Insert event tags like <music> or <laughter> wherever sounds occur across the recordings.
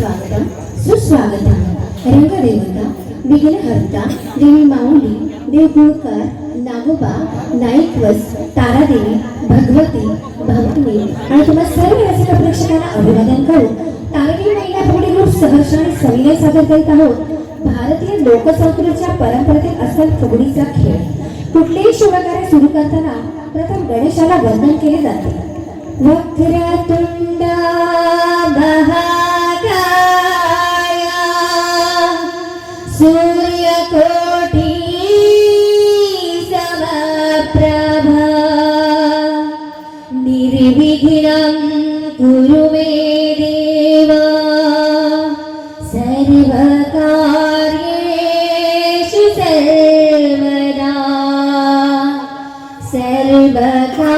स्वागतम सुस्वागतम रंगदेवता विघ्नहर्ता देवी माऊली देवकुळकर नागोबा नाईकवस तारादेवी भगवती भगवती आणि तुम्हा सर्व रसिक प्रेक्षकांना अभिवादन करू तारणी महिला पुढे ग्रुप सहर्ष आणि सविनय सादर करीत आहोत भारतीय लोकसंस्कृतीच्या परंपरेतील असल फुगडीचा खेळ कुठलेही शुभकार्य सुरू करताना प्रथम गणेशाला वंदन केले जाते वक्रतुंड बहा सूर्यकोटि समप्रभा निर्विघ्नं कुरु मे देव सर्वकार्येषु सर्वदा सर्वकार्येषु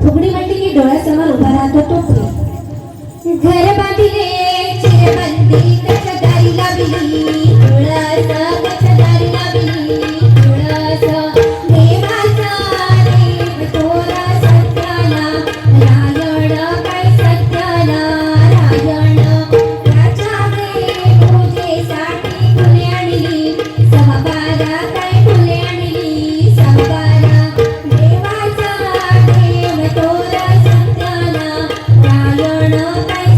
फुगडी म्हणली की डोळ्यासमोर उभा राहतो तो घर बांधिले चिरबंदी कचदारी लावली Hello,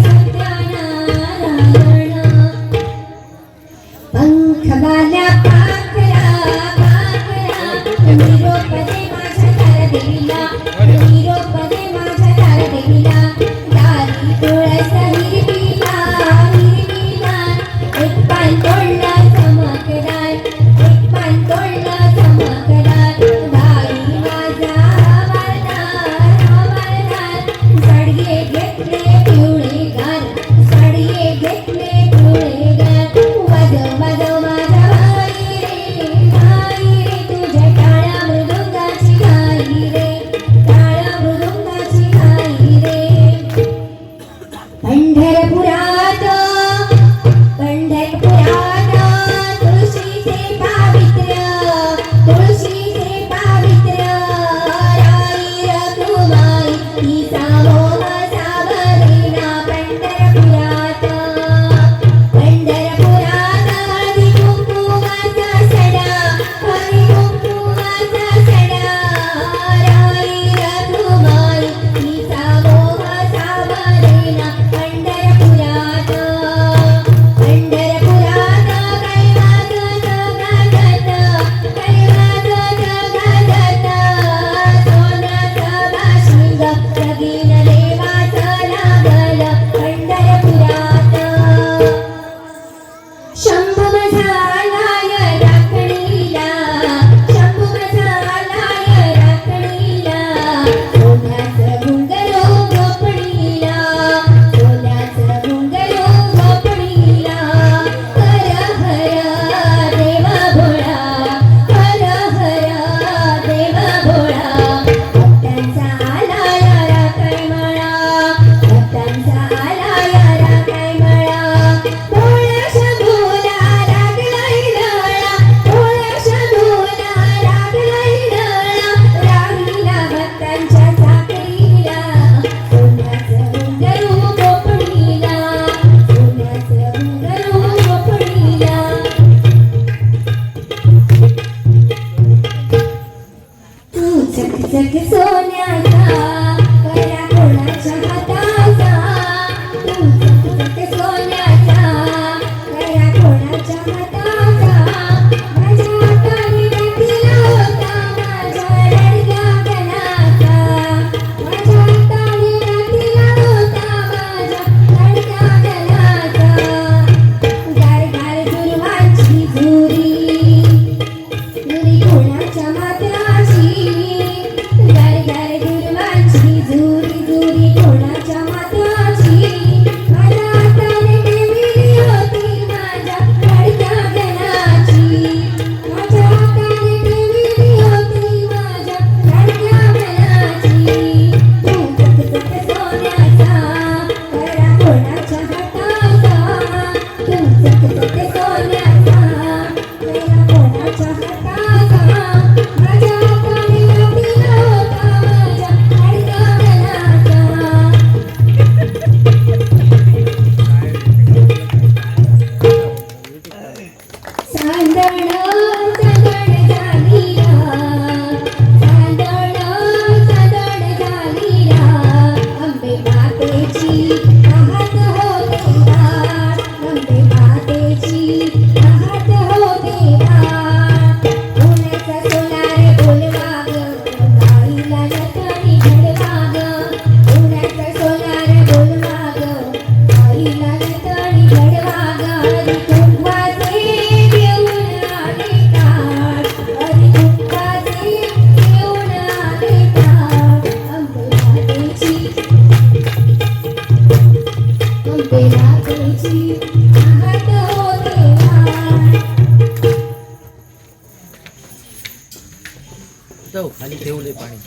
जाऊ खाली ठेवले पाणी.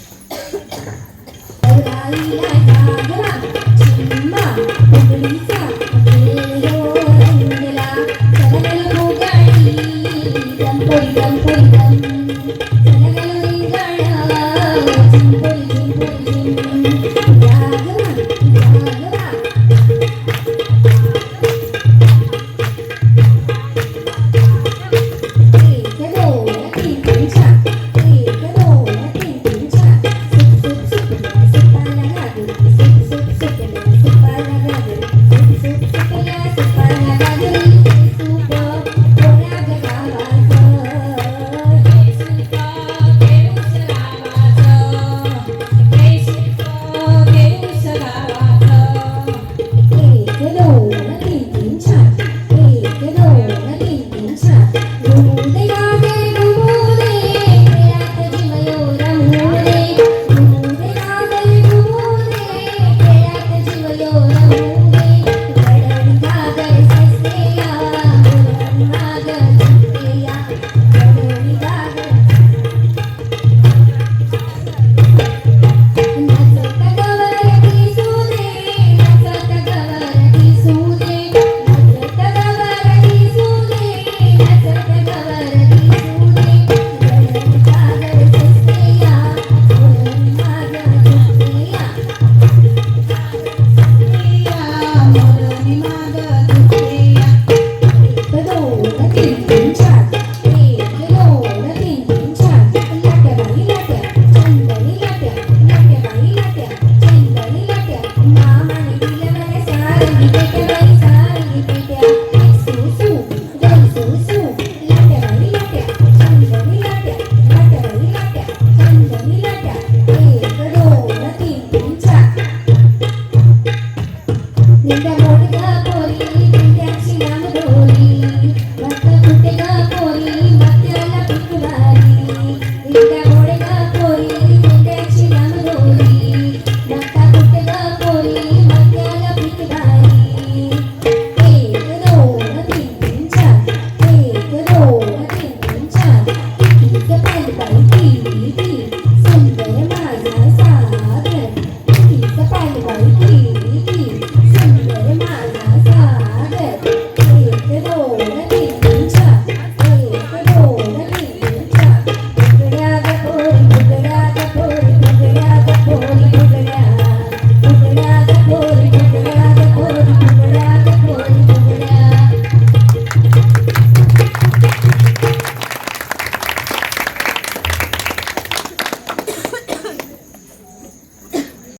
<laughs>